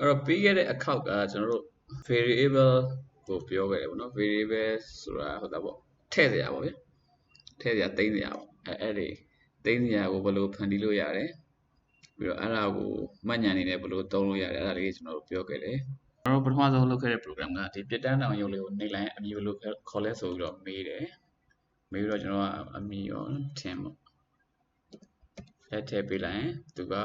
အဲ့တော့ပြီးခဲ့တဲ့အခောက်ကကျွန်တော်တို့ variable ကိုပြောခဲ့တယ်ပေါ့နော် variable ဆိုတာဟုတ်တာပေါ့ထည့်စရာပေါ့ဗျထည့်စရာသိမ်းစရာပေါ့အဲအဲ့ဒီသိမ်းစရာကိုဘယ်လိုဖန်တီးလို့ရတယ်ပြီးတော့အဲ့ဒါကိုမှတ်ဉာဏ်အနေနဲ့ဘယ်လိုသုံးလို့ရတယ်အဲ့ဒါလေးကျွန်တော်တို့ပြောခဲ့တယ်ကျွန်တော်တို့ပထမဆုံးလုပ်ခဲ့တဲ့ program ကဒီပြစ်တန်းတောင်ရုပ်လေးကိုနေလိုင်းအမည်ဘယ်လိုခေါ်လဲဆိုပြီးတော့မေးတယ်မေးပြီးတော့ကျွန်တော်ကအမည်ရောထင်ပေါ့အဲ့ထည့်ပေးလိုက်ရင်သူကအဲ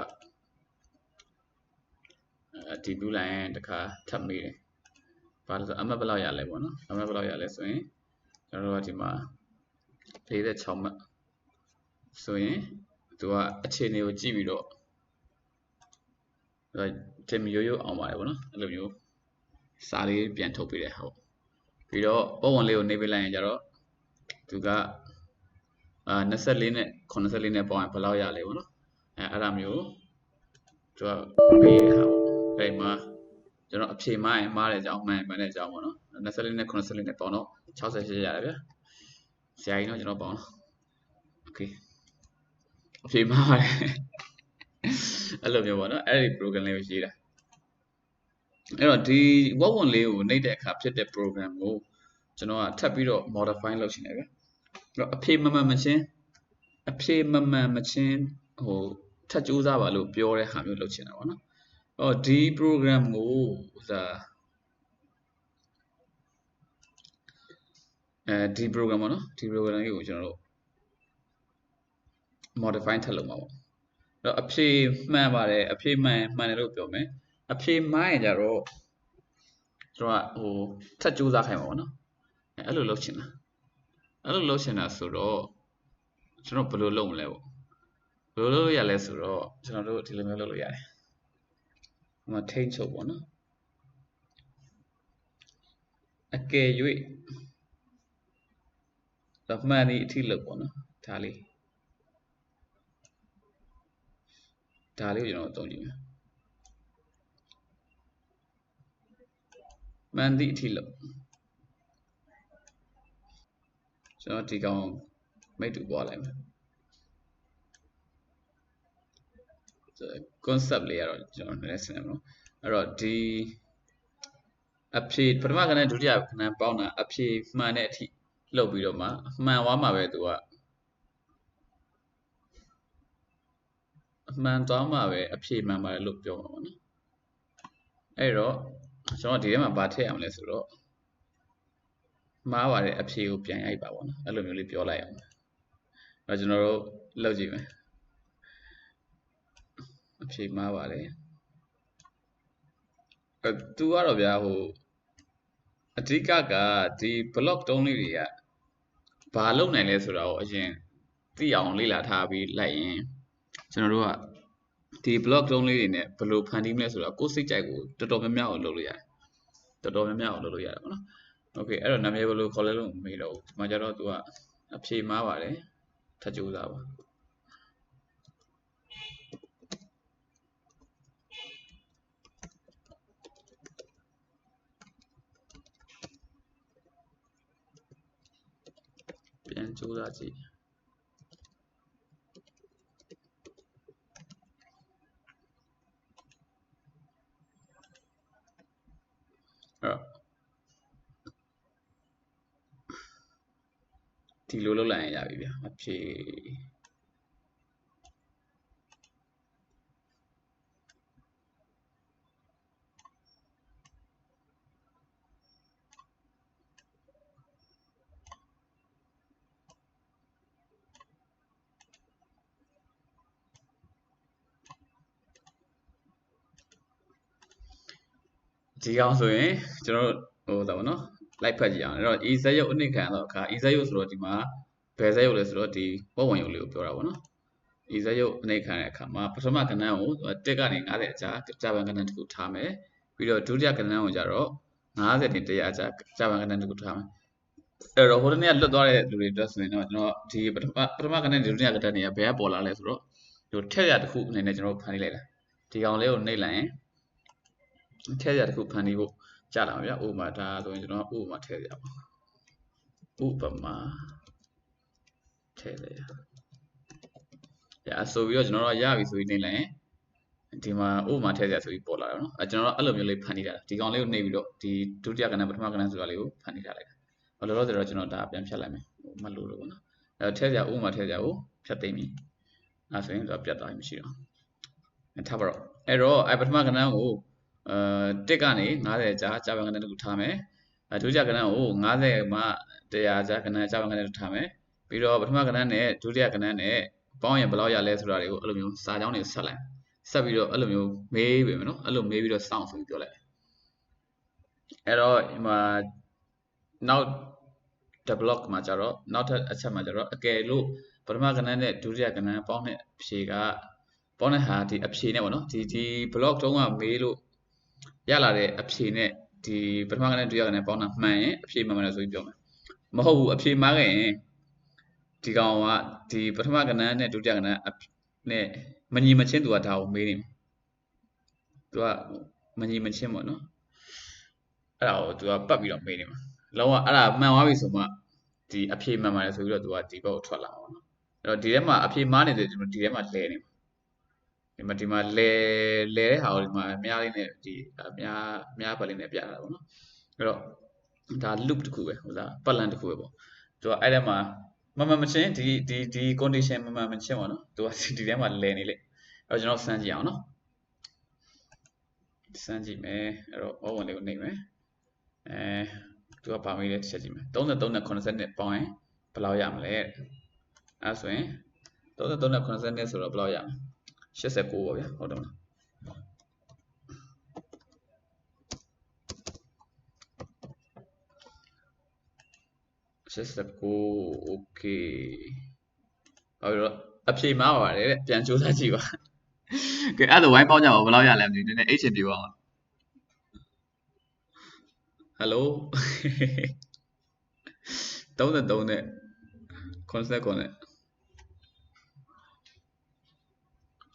ဒီပြလိုက်ရင်တခါထပ်မေးတယ်ဘာလို့ဆိုအမှတ်ဘယ်လောက်ရလဲပေါ့နော်အမှတ်ဘယ်လောက်ရလဲဆိုရင်ကျွန်တော်တို့ကဒီမှာ46မှတ်ဆိုရင်သူကအခြေအနေကိုကြည့်ပြီးတော့အဲတင်ရိုးရိုးအောင်ပါတယ်ပေါ့နော်အဲ့လိုမျိုးစာလေးပြန်ထုတ်ပေးတယ်ဟုတ်ပြီးတော့ပုံဝင်လေးကိုနေပေးလိုက်ရင်ကျတော့သူကအာ24နဲ့84နဲ့ပေါင်းရင်ဘယ်လောက်ရလဲပေါ့နော်အဲအဲ့ဒါမျိုးသူကပေးရတာပေါ့ အဲ့မှာကျွန်တော်အဖြေမှားရင်မှားတဲ့အကြောင်းမှန်မှန်တဲ့အကြောင်းပေါ့နော်24နဲ့84နဲ့ပေါင်းတော့68ရတယ်ဗျာဆရာကြီးတော့ကျွန်တော်ပေါင်းတော့โอเคအဖြေမှားပါတယ်အဲ့လိုမျိုးပေါ့နော်အဲ့ဒီ program လေးကိုရေးတာအဲ့တော့ဒီဝက်ဝင်လေးကိုနှိပ်တဲ့အခါဖြစ်တဲ့ program ကိုကျွန်တော်ကထပ်ပြီးတော့ modify လုပ်ချင်တယ်ဗျအဲ့တော့အဖြေမမှန်မချင်းအဖြေမမှန်မချင်းဟိုထပ်ကြိုးစားပါလို့ပြောတဲ့ဟာမျိုးလုပ်ချင်တာပေါ့နော် အော်ဒီ program ကိုဥစားအဲဒီ program ပေါ့နော်ဒီ program လေးကိုကျွန်တော်တို့ modify ထပ်လုပ်မှာပေါ့အဲ့တော့အဖြေမှန်ပါတယ်အဖြေမှန်မှန်တယ်လို့ပြောမယ်အဖြေမှားရင်ကြတော့ကျွန်တော်ကဟိုထပ်ကြိုးစားခိုင်းပါပေါ့နော်အဲ့အဲ့လိုလုပ်ချင်တာအဲ့လိုလုပ်ချင်တာဆိုတော့ကျွန်တော်ဘယ်လိုလုပ်မလဲပေါ့ဘယ်လိုလုပ်ရလဲဆိုတော့ကျွန်တော်တို့ဒီလိုမျိုးလုပ်လို့ရတယ် ဟိုမှာထိန်းချုပ်ပေါ့နော်အကယ်၍တော့မှန်ဒီအထိလုပ်ပေါ့နော်ဒါလေးဒါလေးကိုကျွန်တော်အသုံးကြည့်မယ်မှန်သည့်အထိလို့ကျွန်တော်ဒီကောင်မိတ်တူပွားလိုက်မယ် concept လေးကတော့ကျွန်တော်နည်းနည်းဆင်နေမလို့အဲ့တော့ဒီအဖြေပထမကဏ္ဍဒုတိယကဏ္ဍပေါင်းတာအဖြေမှန်တဲ့အထိလှုပ်ပြီးတော့မှမှန်သွားမှာပဲသူကအမှန်သွားမှာပဲအဖြေမှန်ပါတယ်လို့ပြောမှာပေါ့နော်အဲ့တော့ကျွန်တော်ဒီထဲမှာဗာထည့်အောင်လဲဆိုတော့မှားပါတယ်အဖြေကိုပြန်ရိုက်ပါပေါ့နော်အဲ့လိုမျိုးလေးပြောလိုက်အောင်အဲ့ကျွန်တော်တို့လုပ်ကြည့်မယ် အဖြေမှားပါတယ်အဲသူကတော့ဗျာဟိုအဓိကကဒီ block တုံးလေးတွေကဘာလုပ်နိုင်လဲဆိုတာကိုအရင်သိအောင်လေ့လာထားပြီးလိုက်ရင်ကျွန်တော်တို့ကဒီ block တုံးလေးတွေနဲ့ဘယ်လိုဖန်တီးမလဲဆိုတော့ကိုယ်စိတ်ကြိုက်ကိုတော်တော်များများအောင်လုပ်လို့ရတယ်တော်တော်များများအောင်လုပ်လို့ရတယ်ပေါ့နော်โอเคအဲ့တော့နာမည်ဘယ်လိုခေါ်လဲလို့မေးတော့ဒီမှာကျတော့သူကအဖြေမှားပါတယ်ထပ်ကြိုးစားပါ ပြန်ကြိုးစားကြည့်အဲ့ဒီလိုလုပ်လိုက်ရင်ရပြီဗျအဖြေ ဒီအောင်ဆိုရင်ကျွန်တော်တို့ဟိုဒါပေါ့နော်လိုက်ဖတ်ကြည့်အောင်အဲ့တော့ e ဇက်ရုပ်အနည်းခံတော့အခါ e ဇက်ရုပ်ဆိုတော့ဒီမှာဘယ်ဇက်ရုပ်လဲဆိုတော့ဒီဝက်ဝင်ရုပ်လေးကိုပြောတာပေါ့နော် e ဇက်ရုပ်အနည်းခံတဲ့အခါမှာပထမကဏ္ဍကိုတက်ကနေ90အကြားကြာပန်ကဏ္ဍတစ်ခုထားမယ်ပြီးတော့ဒုတိယကဏ္ဍကိုကျတော့90တင်100အကြားကြာပန်ကဏ္ဍတစ်ခုထားမယ်အဲ့တော့ဟိုတနေ့ကလွတ်သွားတဲ့လူတွေအတွက်ဆိုရင်တော့ကျွန်တော်ဒီပထမပထမကဏ္ဍဒုတိယကဏ္ဍတွေကဘယ်ကပေါ်လာလဲဆိုတော့ဒီထက်ရတစ်ခုအနေနဲ့ကျွန်တော်ဖန်တီးလိုက်တာဒီကောင်လေးကိုနှိပ်လိုက်ရင် ထည့်ရတစ်ခုဖန်တီးဖို့ကြာလာမှာဗျာဥပမာဒါဆိုရင်ကျွန်တော်ဥပမာထည့်ရပါဥပမာထည့်ရရဆိုပြီးတော့ကျွန်တော်တို့ရပြီဆိုပြီးနေလိုက်ရင်ဒီမှာဥပမာထည့်ကြဆိုပြီးပေါ်လာတယ်နော်အဲကျွန်တော်တို့အဲ့လိုမျိုးလေးဖန်တီးတာဒီကောင်လေးကိုနှိပ်ပြီးတော့ဒီဒုတိယကဏ္ဍပထမကဏ္ဍဆိုတာလေးကိုဖန်တီးထားလိုက်တာဟောလောလောဆယ်တော့ကျွန်တော်ဒါပြန်ဖြတ်လိုက်မယ်မလို့လို့ပေါ့နော်အဲထည့်ကြဥပမာထည့်ကြကိုဖြတ်သိမ့်ပြီအဲဆိုရင်တော့ပြတ်သွားပြီမရှိတော့အဲထားပါတော့အဲ့တော့အဲပထမကဏ္ဍကို အဲတစ်ကနေ90ကြာကြာပန်ကဏ္ဍတစ်ခုထားမယ်အဲဒုတိယကဏ္ဍကို90မှ100ကြာကဏ္ဍကြာပန်ကဏ္ဍတစ်ခုထားမယ်ပြီးတော့ပထမကဏ္ဍနဲ့ဒုတိယကဏ္ဍနဲ့ပေါင်းရင်ဘယ်လောက်ရလဲဆိုတာတွေကိုအဲ့လိုမျိုးစာကြောင်းတွေဆက်လိုက်ဆက်ပြီးတော့အဲ့လိုမျိုးမေးပြီမယ်နော်အဲ့လိုမေးပြီးတော့စောင့်ဆိုပြီးပြောလိုက်အဲ့တော့ဒီမှာနောက် develop မှာကျတော့နောက်ထပ်အချက်မှာကျတော့အကယ်လို့ပထမကဏ္ဍနဲ့ဒုတိယကဏ္ဍပေါင်းတဲ့အဖြေကပေါင်းတဲ့ဟာဒီအဖြေနဲ့ပေါ့နော်ဒီဒီ block တုံးကမေးလို့ ရလာတဲ့အဖြေနဲ့ဒီပထမကဏ္ဍဒုတိယကဏ္ဍပေါင်းတာမှန်ရင်အဖြေမှန်မှန်တယ်ဆိုပြီးပြောမယ်မဟုတ်ဘူးအဖြေမှားခဲ့ရင်ဒီကောင်ကဒီပထမကဏ္ဍနဲ့ဒုတိယကဏ္ဍနဲ့မညီမချင်းသူကဒါကိုမေးနေမှာသူကမညီမချင်းပေါ့နော်အဲ့ဒါကိုသူကပတ်ပြီးတော့မေးနေမှာလုံးဝအဲ့ဒါမှန်သွားပြီဆိုမှဒီအဖြေမှန်ပါတယ်ဆိုပြီးတော့သူကဒီဘက်ကိုထွက်လာမှာပေါ့နော်အဲ့တော့ဒီထဲမှာအဖြေမှားနေတယ်ဒီဒီထဲမှာလဲနေမှာ ဒီမှာဒီမှာလဲလဲတဲ့ဟာကိုဒီမှာအများလေးနဲ့ဒီအများအများပတ်လေးနဲ့ပြတာပေါ့နော်အဲ့တော့ဒါ loop တစ်ခုပဲဟိုလားပတ်လန်တစ်ခုပဲပေါ့သူကအဲ့ထဲမှာမမှန်မချင်းဒီဒီဒီ condition မမှန်မချင်းပေါ့နော်သူကဒီထဲမှာလဲနေလေအဲ့တော့ကျွန်တော်စမ်းကြည့်အောင်နော်စမ်းကြည့်မယ်အဲ့တော့ဘောဝင်လေးကိုနှိပ်မယ်အဲသူကပါမေးလေးတစ်ချက်ကြည့်မယ်33နဲ့80နဲ့ပေါင်းရင်ဘယ်လောက်ရမလဲအဲဆိုရင်33နဲ့80နဲ့ဆိုတော့ဘယ်လောက်ရမလဲ 89ပေါ့ဗျာဟုတ်တယ်မလား89 okay ဟုတ်တော့အဖြေမှားပါတယ်တဲ့ပြန်စူးစမ်းကြည့်ပါကဲအဲ့ဒါဝိုင်းပေါင်းကြပါဘယ်လောက်ရလဲမသိဘူးနည်းနည်း H ပြပါအောင် Hello 33နဲ့89နဲ့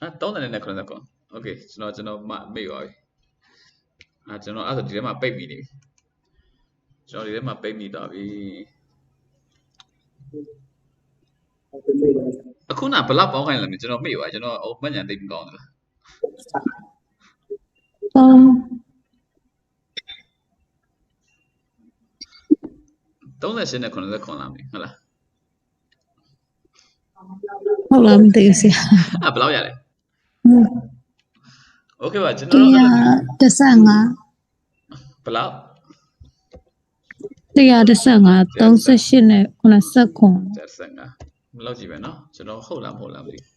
အာ39နဲ့89 Okay ကျွန်တော်ကျွန်တော်မမေ့ပါပြီအာကျွန်တော်အဲ့ဒါဒီထဲမှာပိတ်မိနေပြီကျွန်တော်ဒီထဲမှာပိတ်မိသွားပြီအခုနဘယ်လောက်ပေါင်းခိုင်းလဲမသိကျွန်တော်မေ့ပါကျွန်တော်ဟိုမှတ်ဉာဏ်သိပ်မကောင်းဘူးလား38နဲ့89လားမသိဘူးဟုတ်လားဟုတ်လားမသိဘူးဆရာအဲ့ဘယ်လောက်ရလဲ ဟုတ် Okay ပါကျွန်တော်တို့အဲ့လိုမျိုး 135 ဘယ်လောက် 135 38နဲ့89 75မလောက်ကြည့်ပဲเนาะကျွန်တော်ဟုတ်လားမဟုတ်လားမသိဘူး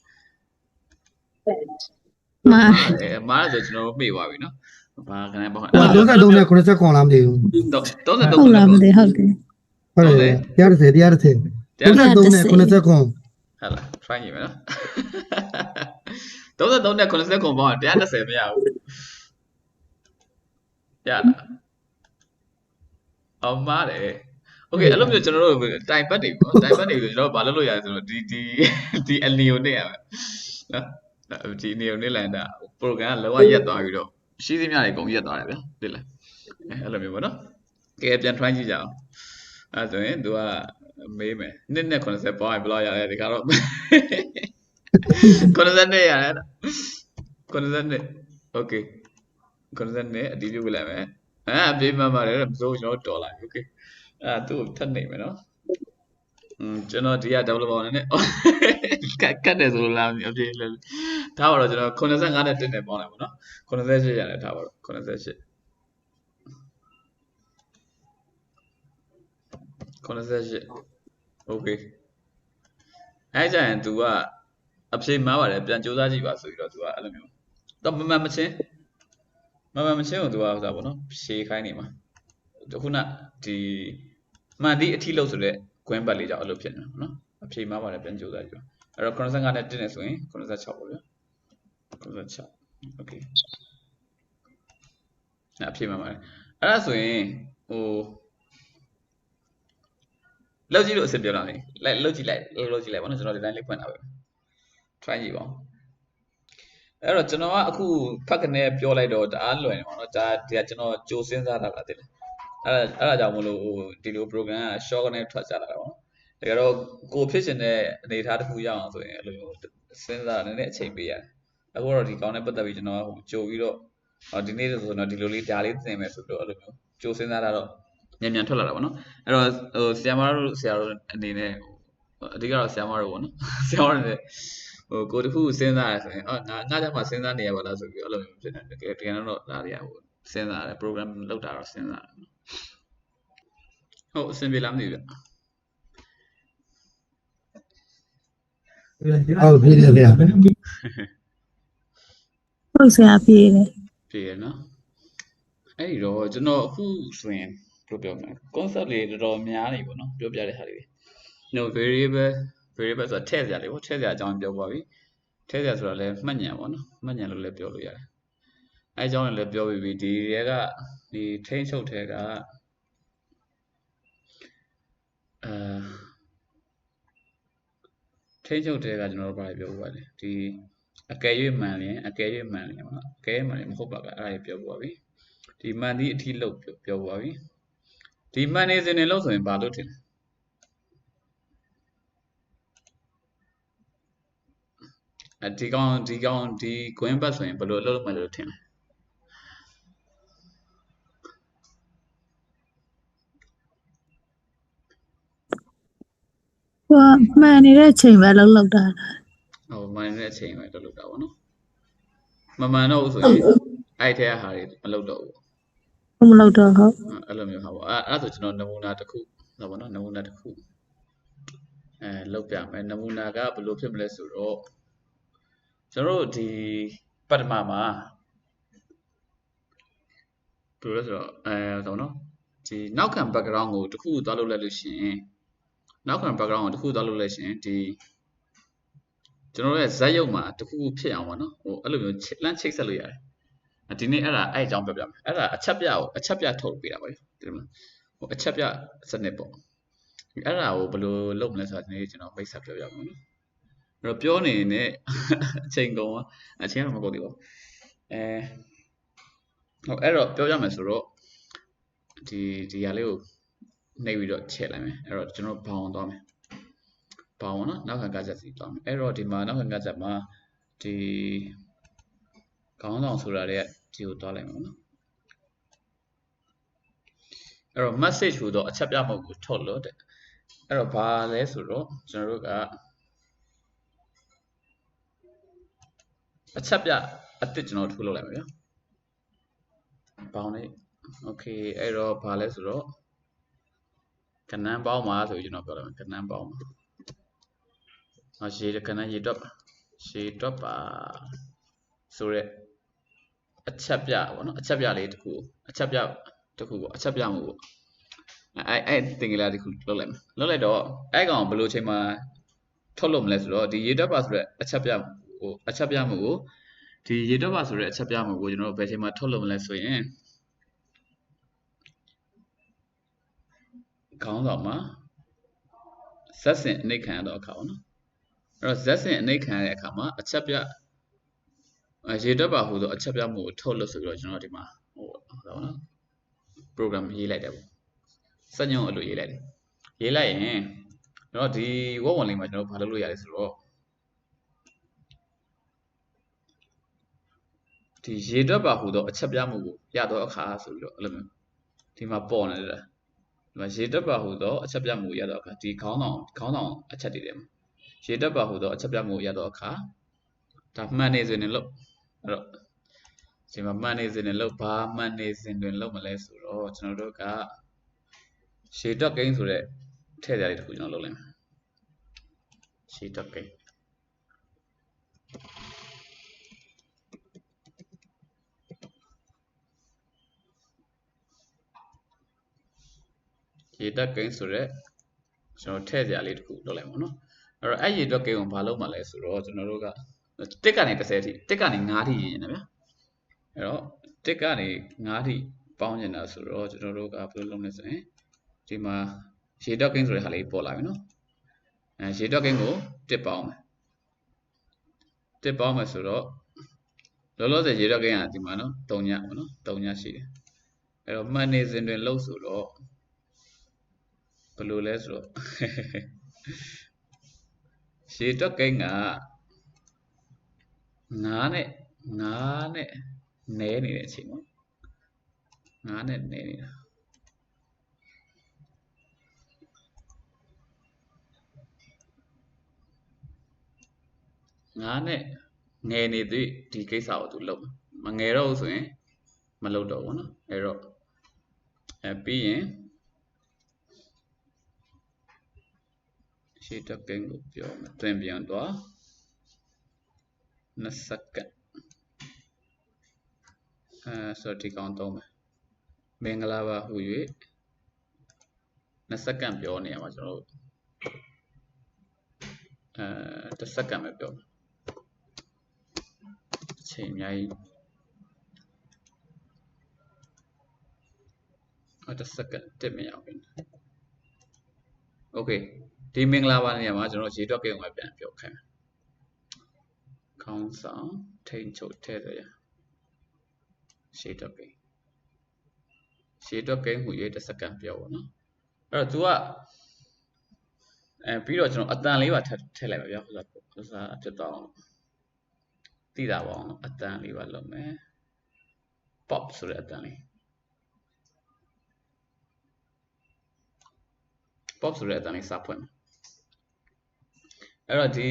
မှာ အဲမားဆိုကျွန်တော်တို့မေ့သွားပြီเนาะဘာခဏပေါ့ ဟို33နဲ့89ခွန်လားမသိဘူး 33 ဟုတ်လားမသိဟုတ်တယ် ဟုတ်တယ်130 130 33နဲ့89ခွန် ဟာလား try ကြည့်မယ်เนาะ 33နဲ့89ပေါင်း130မရဘူးရလားအောင်မားတယ် Okay အဲ့လိုမျိုးကျွန်တော်တို့တိုင်ပတ်နေပေါ့တိုင်ပတ်နေပြီကျွန်တော်တို့ဘာလုပ်လို့ရလဲဆိုတော့ဒီဒီဒီအလီယိုနဲ့ရမယ်နော်ဒီအလီယိုနဲ့လန်တာ program ကလောကရက်သွားပြီးတော့ရှိသမျှတွေအကုန်ရက်သွားတယ်ဗျာသိလားအဲ့လိုမျိုးပေါ့နော်ကဲပြန် try ကြည့်ကြအောင်အဲ့ဆိုရင်သူကမေးမယ်နှစ်နဲ့80ပေါင်းရင်ဘယ်လောက်ရလဲဒီကတော့ 90နဲ့ရတယ်90နဲ့ Okay 90နဲ့အတီးပြုတ်လိုက်မယ်အဲအပြေးမှန်ပါတယ်မစိုးကျွန်တော်တော်လာပြီ Okay အဲ့ဒါသူ့ကိုထပ်နေမယ်နော်อืมကျွန်တော်ဒီက developer နဲ့နဲ့ကတ်ကတ်တယ်ဆိုလို့လားအပြေလဲဒါပါတော့ကျွန်တော်85နဲ့တက်နေပေါင်းလိုက်ပါနော်88ရတယ်ဒါပါတော့88 88 okay အဲ့ကြရင် तू က အဖြေမှားပါတယ်ပြန်စူးစမ်းကြည့်ပါဆိုပြီးတော့ तू ကအဲ့လိုမျိုးတော့မမှန်မချင်းမမှန်မချင်းကို तू ကဟိုစားပေါ့နော်ဖြေခိုင်းနေမှာခုနဒီမှန်သည့်အထီးလို့ဆိုတဲ့ကွင်းဘတ်လေးကြောင့်အဲ့လိုဖြစ်နေမှာနော်အဖြေမှားပါတယ်ပြန်ကြိုးစားကြည့်ပါအဲ့တော့85နဲ့တက်နေဆိုရင်86ပေါ့ဗျာ86 okay အဲ့အဖြေမှားပါတယ်အဲ့ဒါဆိုရင်ဟိုလောက်ကြည့်လို့အဆင်ပြေလားလေလိုက်လောက်ကြည့်လိုက်လောက်ကြည့်လိုက်ပါနော်ကျွန်တော်ဒီတိုင်းလေးဖွင့်တာပဲ try ကြည့်ပါဦးအဲ့တော့ကျွန်တော်ကအခုဖတ်ကနေပြောလိုက်တော့တအားလွယ်နေပါတော့ဒါဒီကကျွန်တော်ကြိုစဉ်းစားတာလားတိတယ်အဲ့ဒါအဲ့ဒါကြောင့်မလို့ဟိုဒီလို program က short နဲ့ထွက်ကြလာတာပေါ့နော်ဒါကြတော့ကိုဖြစ်ရှင်တဲ့အနေအထားတစ်ခုရအောင်ဆိုရင်အဲ့လိုမျိုးစဉ်းစားနည်းနည်းအချိန်ပေးရတယ်အခုတော့ဒီကောင်းတဲ့ပတ်သက်ပြီးကျွန်တော်ကဟိုကြိုပြီးတော့ဟောဒီနေ့ဆိုတော့ဒီလိုလေးဒါလေးသင်မယ်ဆိုပြီးတော့အဲ့လိုမျိုးကြိုစဉ်းစားတာတော့မြန်မြန်ထွက်လာတာပေါ့နော်အဲ့တော့ဟိုဆီယမတို့ဆရာတို့အနေနဲ့ဟိုအဓိကတော့ဆီယမတို့ပေါ့နော်ဆီယမတို့အနေနဲ့ ဟိုကိုယ်တစ်ခုစဉ်းစားရဆိုရင်အော်ငါငါတက်မှစဉ်းစားနေရပါလားဆိုပြီးအဲ့လိုမျိုးဖြစ်နေတယ်တကယ်တကယ်တော့ဒါတွေကဟိုစဉ်းစားရတယ် program လောက်တာတော့စဉ်းစားတယ်ဟုတ်အဆင်ပြေလားမသိဘူးဗျဟုတ်ပြီလေဗျာဟုတ်ဆရာပြေးတယ်ပြေရနော်အဲ့ဒီတော့ကျွန်တော်အခုဆိုရင်ဘယ်လိုပြောမလဲ concept လေးတော်တော်များနေပေါ့နော်ပြောပြတဲ့ဟာလေးတွေ no variable variable ဆိုတာထည့်စရာလေးပေါ့ထည့်စရာအကြောင်းပြောပါပြီထည့်စရာဆိုတာလည်းမှတ်ဉာဏ်ပေါ့နော်မှတ်ဉာဏ်လို့လည်းပြောလို့ရတယ်အဲအကြောင်းလည်းပြောပြီးပြီဒီတွေကဒီထိန်းချုပ်ထဲကအာထိန်းချုပ်ထဲကကျွန်တော်တို့ဘာပြောပါလဲဒီအကယ်၍မှန်ရင်အကယ်၍မှန်ရင်ပေါ့နော်အကယ်၍မှန်ရင်မဟုတ်ပါကအဲ့ဒါကြီးပြောပါပြီဒီမှန်သည့်အထီးလို့ပြောပြောပါပြီဒီမှန်နေစဉ်နေလို့ဆိုရင်ဘာလို့ထင်လဲ ဒီကောင်ဒီကောင်ဒီ green bus ဆိုရင်ဘယ်လိုလုပ်လို့မလဲလို့ထင်လဲဟိုကမှန်နေတဲ့အချိန်ပဲလောက်လောက်တာဟိုမှန်တဲ့အချိန်ပဲလုပ်လို့တာပေါ့နော်မမှန်တော့ဘူးဆိုရင်အဲ့ထဲကဟာတွေမလုပ်တော့ဘူးဟုတ်မလောက်တော့ဟုတ်အဲ့လိုမျိုးဟာပေါ့အဲ့အဲ့ဒါဆိုကျွန်တော်နမူနာတစ်ခုတော့ပေါ့နော်နမူနာတစ်ခုအဲလုပ်ပြမယ်နမူနာကဘယ်လိုဖြစ်မလဲဆိုတော့ ကျွန်တော်တို့ဒီပထမမှာဘယ်လိုလဲဆိုတော့အဲတော့နော်ဒီနောက်ခံ background ကိုတစ်ခုခုသွားလုပ်လိုက်လို့ရှိရင်နောက်ခံ background ကိုတစ်ခုသွားလုပ်လိုက်ရှင်ဒီကျွန်တော်တို့ရဲ့ဇက်ရုပ်မှာတစ်ခုခုဖြစ်အောင်ပေါ့နော်ဟိုအဲ့လိုမျိုးချစ်လန့်ချိတ်ဆက်လို့ရတယ်အဒီနေ့အဲ့ဒါအဲ့အကြောင်းပြောပြမယ်အဲ့ဒါအချက်ပြကိုအချက်ပြထုတ်ပေးတာပေါ့ဒီလိုဟိုအချက်ပြစနစ်ပေါ့အဲ့ဒါကိုဘယ်လိုလုပ်မလဲဆိုတာဒီနေ့ကျွန်တော်မိတ်ဆက်ပြောပြမယ်နော် အဲ့တော့ပြောနေနေအချိန်ကုန်သွားအချိန်တော့မကုန်သေးပါဘူးအဲဟုတ်အဲ့တော့ပြောရမယ်ဆိုတော့ဒီဒီဟာလေးကိုနှိပ်ပြီးတော့ချက်လိုက်မယ်အဲ့တော့ကျွန်တော်ဘောင်သွားမယ်ဘောင်နော်နောက်ခံကချက်စီသွားမယ်အဲ့တော့ဒီမှာနောက်ခံကချက်မှာဒီခေါင်းဆောင်ဆိုတာတွေကဒီကိုသွားလိုက်မှာနော်အဲ့တော့ message ဟူတော့အချက်ပြမဟုတ်ဘူးထုတ်လို့တဲ့အဲ့တော့ဘာလဲဆိုတော့ကျွန်တော်တို့က အချက်ပြအတစ်ကျွန်တော်ထိုးလုပ်လိုက်မယ်ဗျာဘောင်လေး okay အဲ့တော့ဘာလဲဆိုတော့ကဏ္ဍပေါင်းမှာဆိုပြီးကျွန်တော်ပြောလိုက်မယ်ကဏ္ဍပေါင်းမှာဟောရေကဏ္ဍရေတွက်ပါရေတွက်ပါဆိုရက်အချက်ပြပေါ့နော်အချက်ပြလေးတစ်ခုအချက်ပြတစ်ခုပေါ့အချက်ပြမှုပေါ့အဲအဲတင်ကြလာတစ်ခုလုပ်လိုက်မယ်လုပ်လိုက်တော့အဲကောင်ဘယ်လိုချိန်မှာထုတ်လို့မလဲဆိုတော့ဒီရေတွက်ပါဆိုရက်အချက်ပြ ဟိုအချက်ပြမှုကိုဒီရေတွက်ပါဆိုရက်အချက်ပြမှုကိုကျွန်တော်တို့ဘယ်ချိန်မှာထုတ်လို့မလဲဆိုရင်ခေါင်းဆောင်မှာဇက်စင်အနိတ်ခံရတော့အခါပေါ့နော်အဲ့တော့ဇက်စင်အနိတ်ခံရတဲ့အခါမှာအချက်ပြအဲရေတွက်ပါဟိုဆိုအချက်ပြမှုကိုထုတ်လို့ဆိုပြီးတော့ကျွန်တော်ဒီမှာဟိုဟောပါနော် program ရေးလိုက်တယ်ပေါ့စက်ညုံအဲ့လိုရေးလိုက်တယ်ရေးလိုက်ရင်ကျွန်တော်ဒီဝက်ဝင်လေးမှာကျွန်တော်ဘာလုပ်လို့ရလဲဆိုတော့ ဒီရေတွက်ပါဟိုတော့အချက်ပြမှုကိုရတော့အခါဆိုပြီးတော့အဲ့လိုမျိုးဒီမှာပေါ်နေတယ်ဒီမှာရေတက်ပါဟူသောအချက်ပြမှုရတော့အခါဒီခေါင်းဆောင်ခေါင်းဆောင်အချက်တွေထဲမှာရေတက်ပါဟူသောအချက်ပြမှုရတော့အခါဒါမှန်နေစဉ်နဲ့လို့အဲ့တော့ဒီမှာမှန်နေစဉ်နဲ့လို့ဘာမှန်နေစဉ်တွင်လို့မလဲဆိုတော့ကျွန်တော်တို့ကရေတက်ကိန်းဆိုတဲ့ထည့်ကြလေးတစ်ခုကျွန်တော်လုပ်လိုက်မယ်ရေတက်ကိန်း ရေတက်ကိန်းဆိုတဲ့ကျွန်တော်ထည့်ကြလေးတစ်ခုလုပ်လိုက်ပါတော့အဲ့တော့အဲ့ရေတက်ကိန်းကိုဘာလုပ်မှလဲဆိုတော့ကျွန်တော်တို့ကတစ်ကနေ30အထိတစ်ကနေ9ထိရင်ရတယ်ဗျာအဲ့တော့တစ်ကနေ9ထိပေါင်းနေတာဆိုတော့ကျွန်တော်တို့ကဘယ်လိုလုပ်လဲဆိုရင်ဒီမှာရေတက်ကိန်းဆိုတဲ့ဟာလေးပေါ်လာပြီနော်အဲရေတက်ကိန်းကိုတစ်ပေါင်းမယ်တစ်ပေါင်းမယ်ဆိုတော့လောလောဆယ်ရေတက်ကိန်းကဒီမှာနော်3ညပေါ့နော်3ညရှိတယ်အဲ့တော့မှန်နေစဉ်တွင်လှုပ်ဆိုတော့ ဘယ်လိုလဲဆိုတော့ရေတွက်ကိန်းက 9နဲ့9နဲ့နဲနေတဲ့အချိန်ပေါ့9နဲ့နဲနေတာ9နဲ့ငယ်နေသေးဒီကိစ္စကိုသူလုပ်မှာမငယ်တော့ဘူးဆိုရင်မလုပ်တော့ဘူးเนาะအဲ့တော့အဲပြီးရင် ရှေ့တက်ကိန်းကိုပြောမယ်တွင်ပြန်တော့2စက္ကန့်အဲဆိုတော့ဒီကောင်သုံးမယ်မင်္ဂလာပါဟူ၍2စက္ကန့်ပြောနေရမှာကျွန်တော်တို့အဲ1စက္ကန့်ပဲပြောမယ်အချိန်အများကြီးအတစ်စက္ကန့်တက်မရဘူးโอเค ဒီမင်္ဂလာပါနေရာမှာကျွန်တော်ရေတွက်ကိန်းကိုပြန်ပြောခိုင်းမယ်ခေါင်းဆောင်ထိန်ချုပ်ထဲရရှေ့တွက်ကိန်းရှေ့တွက်ကိန်းဟူ၍တစ်စက္ကန့်ပြောပါတော့အဲ့တော့ तू ကအဲပြီးတော့ကျွန်တော်အတန်လေးပါထည့်ထည့်လိုက်ပါဗျာဥစားဥစားဖြစ်တော့အောင်သိတာပါအောင်အတန်လေးပါလုပ်မယ် pop ဆိုတဲ့အတန်လေး pop ဆိုတဲ့အတန်လေးစဖွင့်မယ် အဲ့တော့ဒီ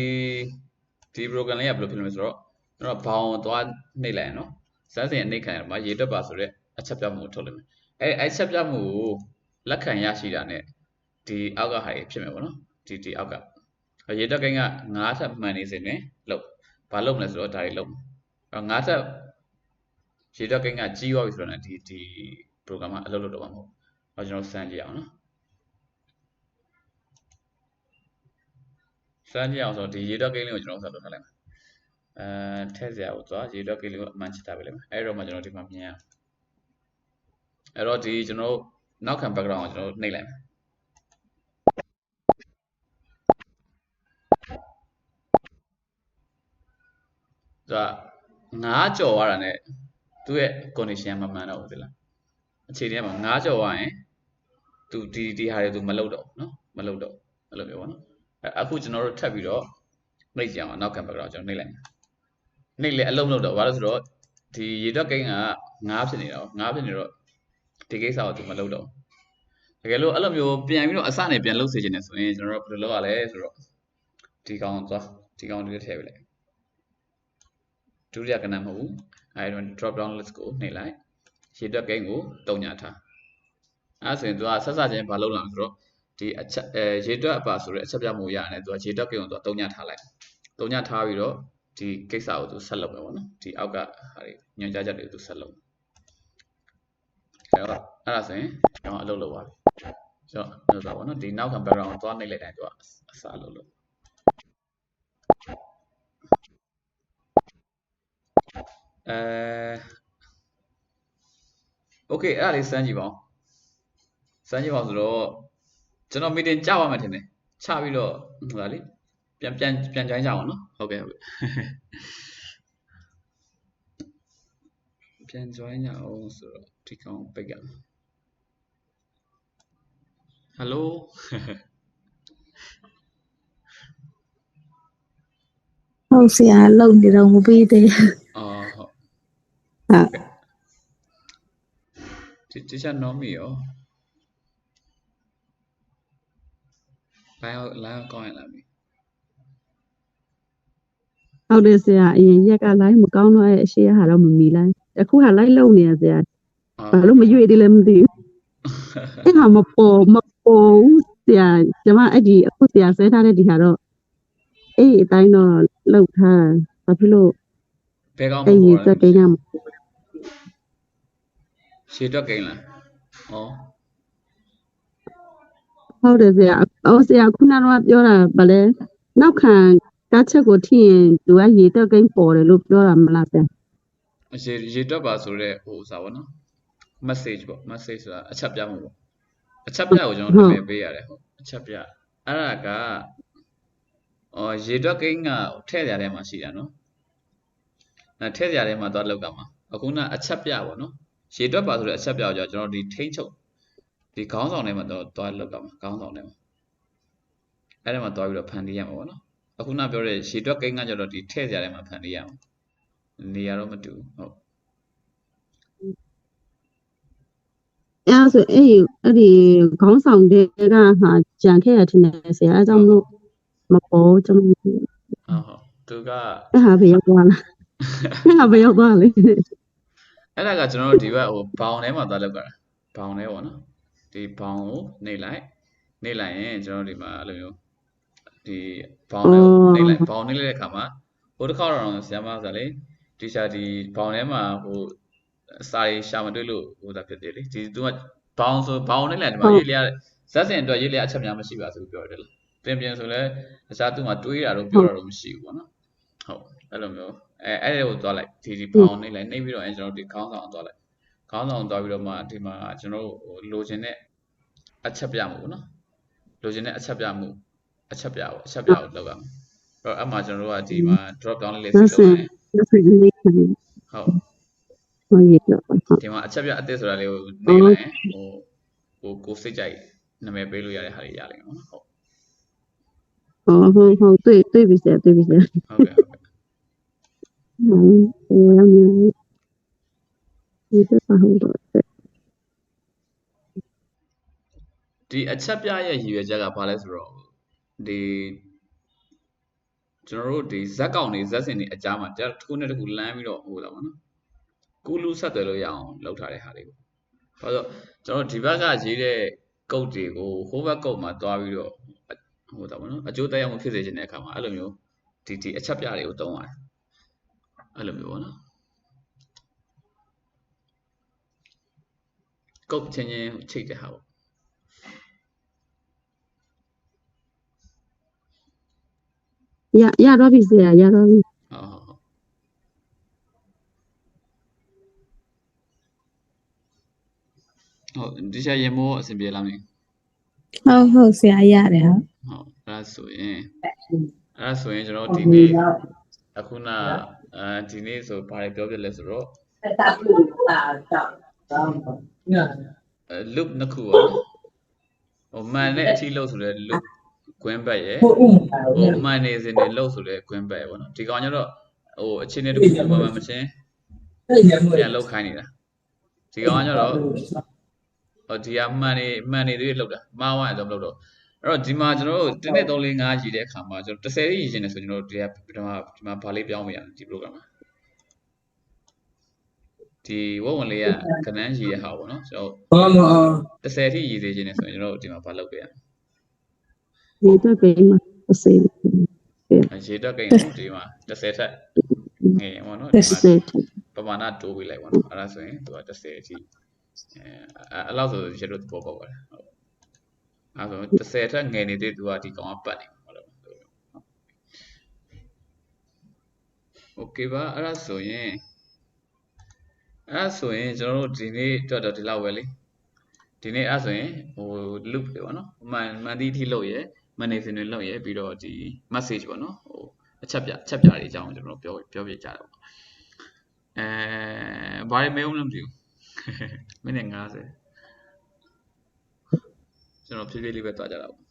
ဒီ program လေးကဘယ်လိုဖြစ်လဲဆိုတော့ကျွန်တော်ဘောင်သွားနှိပ်လိုက်ရနော်စမ်းစင်နှိပ်ခံရမှာရေတွက်ပါဆိုတဲ့အချက်ပြမှုကိုထုတ်လိုက်မယ်အဲ့အဲ့ချက်ပြမှုကိုလက်ခံရရှိတာ ਨੇ ဒီအောက်ကဟာတွေဖြစ်မယ်ပေါ့နော်ဒီဒီအောက်ကရေတွက်ကိန်းက9ထပ်မှန်နေစင်နဲ့လို့ဘာလုပ်မလဲဆိုတော့ဒါတွေလုပ်မယ်အဲ့9ထပ်ရေတွက်ကိန်းကကြီးသွားပြီဆိုတော့ ਨੇ ဒီဒီ program ကအလုပ်လုပ်တော့မှာမဟုတ်ဘူးအဲ့ကျွန်တော်စမ်းကြည့်အောင်နော် စမ်းကြည့်အောင်ဆိုတော့ဒီရေတွက်ကိန်းလေးကိုကျွန်တော်ဆက်လုပ်ထားလိုက်မယ်အဲထည့်စရာကိုသွားရေတွက်ကိန်းလေးကိုအမှန်ချထားပေးလိုက်မယ်အဲ့တော့မှကျွန်တော်ဒီမှာမြင်ရအောင်အဲ့တော့ဒီကျွန်တော်နောက်ခံ background ကိုကျွန်တော်နှိပ်လိုက်မယ်ဒါငါးကြော်ရတာ ਨੇ သူ့ရဲ့ condition မမှန်တော့ဘူးသလားအခြေအနေမှာငါးကြော်ရရင်သူဒီဒီဟာတွေသူမလုပ်တော့ဘူးเนาะမလုပ်တော့အဲ့လိုမျိုးပေါ့နော်အဲ့ အခုကျွန်တော်တို့ထပ်ပြီးတော့နှိပ်ကြအောင်နောက် background ကျွန်တော်နှိပ်လိုက်မယ်နှိပ်လေအလုံးမလုပ်တော့ဘာလို့ဆိုတော့ဒီရေတွက်ကိန်းက9ဖြစ်နေတာပေါ့9ဖြစ်နေတော့ဒီကိစ္စကိုသူမလုပ်တော့တကယ်လို့အဲ့လိုမျိုးပြန်ပြီးတော့အစနဲ့ပြန်လုပ်စေချင်တယ်ဆိုရင်ကျွန်တော်တို့ဘယ်လိုလုပ်ရလဲဆိုတော့ဒီကောင်သွားဒီကောင်လေးထည့်ပေးလိုက်ဒုတိယကဏ္ဍမဟုတ်ဘူးအဲဒီတော့ drop down list ကိုနှိပ်လိုက်ရေတွက်ကိန်းကိုတုံညာထားအဲဆိုရင်သူကဆက်စချင်းဘာလုပ်လာလဲဆိုတော့ ဒီအချက်အဲရေတွက်အပါဆိုတဲ့အချက်ပြမှုရတယ်သူကရေတွက်ကိန်းကိုသူကတုံညာထားလိုက်တုံညာထားပြီးတော့ဒီကိစ္စကိုသူဆက်လုပ်မယ်ပေါ့နော်ဒီအောက်ကဟာတွေညွှန်ကြားချက်တွေကိုသူဆက်လုပ်မယ်အဲတော့အဲ့ဒါဆိုရင်ကျွန်တော်အလုပ်လုပ်ပါပြီဆိုတော့လို့ဆိုပါဘောနော်ဒီနောက်ခံ background ကိုသွားနှိပ်လိုက်တိုင်းသူကအစားလုပ်လို့အဲ okay အဲ့ဒါလေးစမ်းကြည့်ပါဦးစမ်းကြည့်ပါဦးဆိုတော့ ကျွန်တော် meeting ကြာပါမယ်ထင်တယ်ချပြီးတော့ဟိုဒါလေးပြန်ပြန်ပြန်ကြိုင်းကြအောင်နော်ဟုတ်ကဲ့ဟုတ်ကဲ့ပြန် join ရအောင်ဆိုတော့ဒီကောင်ပိတ်ရမယ် hello ဟုတ်ဆရာလုံနေတော့မပြီးသေးဘူးအော်ဟုတ်ဟုတ်ဒီတခြား norm ရော လိုင်းလိုင်းကောင်းရလားမသိဟုတ်တယ်ဆရာအရင်ရက်က line မကောင်းတော့ရဲ့အရှိရဟာတော့မမီ line အခုဟာ line လုံနေရဆရာအော်ဘာလို့မရွေ့သေးလဲမသိဘူးအဲ့ဟာမပေါ်မပေါ်ဘူးဆရာကျမအဲ့ဒီအခုဆရာဆဲထားတဲ့ဒီဟာတော့အဲ့ဒီအတိုင်းတော့လုံထားဘာဖြစ်လို့ဘယ်ကောင်းမအဲ့ဒီပေါ်စက်ကိန်းကမရှည်တွက်ကိန်းလားဩ ဟုတ်တယ်ဆရာအော်ဆရာခုနကတော့ပြောတာဗလဲနောက်ခံကားချက်ကိုထိရင်သူကရေတက်ကိန်းပေါ်တယ်လို့ပြောတာမလားဆရာရေရေတွက်ပါဆိုတော့ဟိုဥစားပေါ့နော် message ပေါ့ message ဆိုတာအချက်ပြမှုပေါ့အချက်ပြကိုကျွန်တော်နာမည်ပေးရတယ်ဟုတ်အချက်ပြအဲ့ဒါကအော်ရေတွက်ကိန်းကထည့်ကြတဲ့မှာရှိတာနော်အဲထည့်ကြတဲ့မှာသွားလောက်ကမှာအခုနအချက်ပြပေါ့နော်ရေတွက်ပါဆိုတဲ့အချက်ပြကိုကျွန်တော်ဒီထိန်းချုပ် ဒီခေါင်းဆောင်ထဲမှာတော့သွားလောက်ကမှာခေါင်းဆောင်ထဲမှာအဲ့ဒါမှာသွားပြီးတော့ဖန်တီးရမှာပေါ့နော်အခုနပြောတဲ့ရေတွက်ကိန်းကကျတော့ဒီထည့်ကြတဲ့မှာဖန်တီးရမှာနေရာတော့မတူဘူးဟုတ်အဲ့ဒါဆိုအဲ့ဒီအဲ့ဒီခေါင်းဆောင်တဲ့ကဟာကြံခဲ့ရထင်တယ်ဆရာအဲဒါကြောင့်မလို့မပေါ်ကျွန်တော်ဟုတ်ဟုတ်သူကအဲ့ဟာပဲရောက်သွားလားအဲ့ဟာပဲရောက်သွားလေအဲ့ဒါကကျွန်တော်တို့ဒီဘက်ဟိုဘောင်ထဲမှာသွားလောက်ကြတာဘောင်ထဲပေါ့နော် ဒီဘောင်ကိုနှိပ်လိုက်နှိပ်လိုက်ရင်ကျွန်တော်တို့ဒီမှာအဲ့လိုမျိုးဒီဘောင်ထဲကိုနှိပ်လိုက်ဘောင်နှိပ်လိုက်တဲ့အခါမှာဟိုတစ်ခါတော့ဆရာမဆိုလေဒီရှာဒီဘောင်ထဲမှာဟိုစာရေးရှာမတွေ့လို့ဟိုဒါဖြစ်တယ်လေဒီသူကဘောင်ဆိုဘောင်နှိပ်လိုက်ဒီမှာရေးလျက်ဇက်စင်အတွက်ရေးလျက်အချက်များမရှိပါဘူးပြောတယ်လေပြင်ပြင်ဆိုလဲတခြားသူ့မှာတွေးတာတော့ပြောတာတော့မရှိဘူးပေါ့နော်ဟုတ်အဲ့လိုမျိုးအဲအဲ့ဒါကိုသွားလိုက်ဒီဒီဘောင်နှိပ်လိုက်နှိပ်ပြီးတော့အဲကျွန်တော်ဒီခေါင်းဆောင်သွားလိုက် ခေါင်းဆောင်သွားပြီးတော့မှဒီမှာကျွန်တော်တို့ဟိုလိုချင်တဲ့အချက်ပြမှုပေါ့နော်လိုချင်တဲ့အချက်ပြမှုအချက်ပြပေါ့အချက်ပြကိုလောက်ရမယ်အဲ့တော့အမှကျွန်တော်တို့ကဒီမှာ drop down လေးလေးစီလုပ်မယ်ဒါဆိုရင်လေးခံဟုတ်ဟောရတော့ဟုတ်ဒီမှာအချက်ပြအသစ်ဆိုတာလေးကိုနေလိုက်ရင်ဟိုဟိုကိုယ်စိတ်ကြိုက်နာမည်ပေးလို့ရတဲ့ဟာတွေရလိမ့်မယ်နော်ဟုတ်ဟောဟုတ်ဟုတ်တွေ့တွေ့ပြီဆရာတွေ့ပြီဆရာဟုတ်ကဲ့ဟုတ် ကဲ့ဟုတ်ရောမျိုးဒီတော့ဟုတ်တော့ဒီအချက်ပြရဲ့ရည်ရွယ်ချက်ကဘာလဲဆိုတော့ဒီကျွန်တော်တို့ဒီဇက်ကောင်တွေဇက်စင်တွေအကြားမှာတစ်ခုနဲ့တစ်ခုလမ်းပြီးတော့ဟိုလာပါနော်ကူလူဆက်သွယ်လို့ရအောင်လုပ်ထားတဲ့ဟာတွေပေါ့ဘာလို့ကျွန်တော်ဒီဘက်ကရေးတဲ့ကုတ်တွေကိုဟိုဘက်ကုတ်မှာတွားပြီးတော့ဟိုတာပေါ့နော်အကျိုးသက်ရောက်မှုဖြစ်စေခြင်းတဲ့အခါမှာအဲ့လိုမျိုးဒီဒီအချက်ပြတွေကိုသုံးရတယ်အဲ့လိုမျိုးပေါ့နော် ကုတ်ချင်းချင်းချိတ်တဲ့ဟာပေါ့ရရတော့ပြီဆရာရတော့ပြီဟုတ်ဟုတ်ဟုတ်ဟုတ်ဒီချက်ရင်မိုးအဆင်ပြေလားမသိဟုတ်ဟုတ်ဆရာရတယ်ဟုတ်ဟုတ်အဲ့ဒါဆိုရင်အဲ့ဒါဆိုရင်ကျွန်တော်ဒီနေ့အခုနအဲဒီနေ့ဆိုဘာတွေပြောပြလဲဆိုတော့အဲ loop နှစ်ခုပါဟိုမှန်တဲ့အထီးလို့ဆိုတဲ့ loop ကွင်းဘက်ရဲ့ဟိုမှန်နေစဉ်တွေလို့ဆိုတဲ့ကွင်းဘက်ရဲ့ပေါ့နော်ဒီကောင်ကျတော့ဟိုအခြေအနေတစ်ခုမှမမချင်းပြန်လောက်ခိုင်းနေတာဒီကောင်ကကျတော့ဟိုဒီကမှန်နေမှန်နေတွေလောက်တာမှားဝိုင်းတော့မလောက်တော့အဲ့တော့ဒီမှာကျွန်တော်တို့တစ်နှစ်3 4 5ရည်တဲ့အခါမှာကျွန်တော်30ရည်ရှင်နေဆိုကျွန်တော်တို့ဒီကဒီမှာဒီမှာဘာလေးပြောင်းမရဒီ program မှာ ဒီဝက်ဝင်လေးကခဏန်းရည်ရဟာပေါ့နော်ကျွန်တော်ဟုတ်ပါ30အထိရည်စေခြင်းနဲ့ဆိုရင်ကျွန်တော်တို့ဒီမှာဘာလုပ်ပေးရမလဲရေတွက်ကိန်းမှာ30ရေတွက်ကိန်းဒီမှာ30ထက်ငယ်ပေါ့နော်30ပမာဏတိုးပေးလိုက်ပေါ့နော်အဲ့ဒါဆိုရင်သူက30အထိအဲအဲ့လောက်ဆိုရေတို့ပေါ်ပေါ်ပါတယ်ဟုတ်အဲ့ဆို30ထက်ငယ်နေတဲ့သူကဒီကောင်ကပတ်နေပါလို့ဟုတ် Okay ပါအဲ့ဒါဆိုရင် အဲ့ဒါဆိုရင်ကျွန်တော်တို့ဒီနေ့တော့တော့ဒီလောက်ပဲလေဒီနေ့အဲ့ဒါဆိုရင်ဟို loop တွေပေါ့နော်မှန်မှန်သည့်အထိလုပ်ရဲမှန်နေစဉ်တွေလုပ်ရဲပြီးတော့ဒီ message ပေါ့နော်ဟိုအချက်ပြအချက်ပြတွေအကြောင်းကျွန်တော်တို့ပြောပြောပြကြတော့အဲဘာလဲမဲဦးလည်းမသိဘူးမိနစ်50ကျွန်တော်ဖြည်းဖြည်းလေးပဲတွားကြတာပေါ့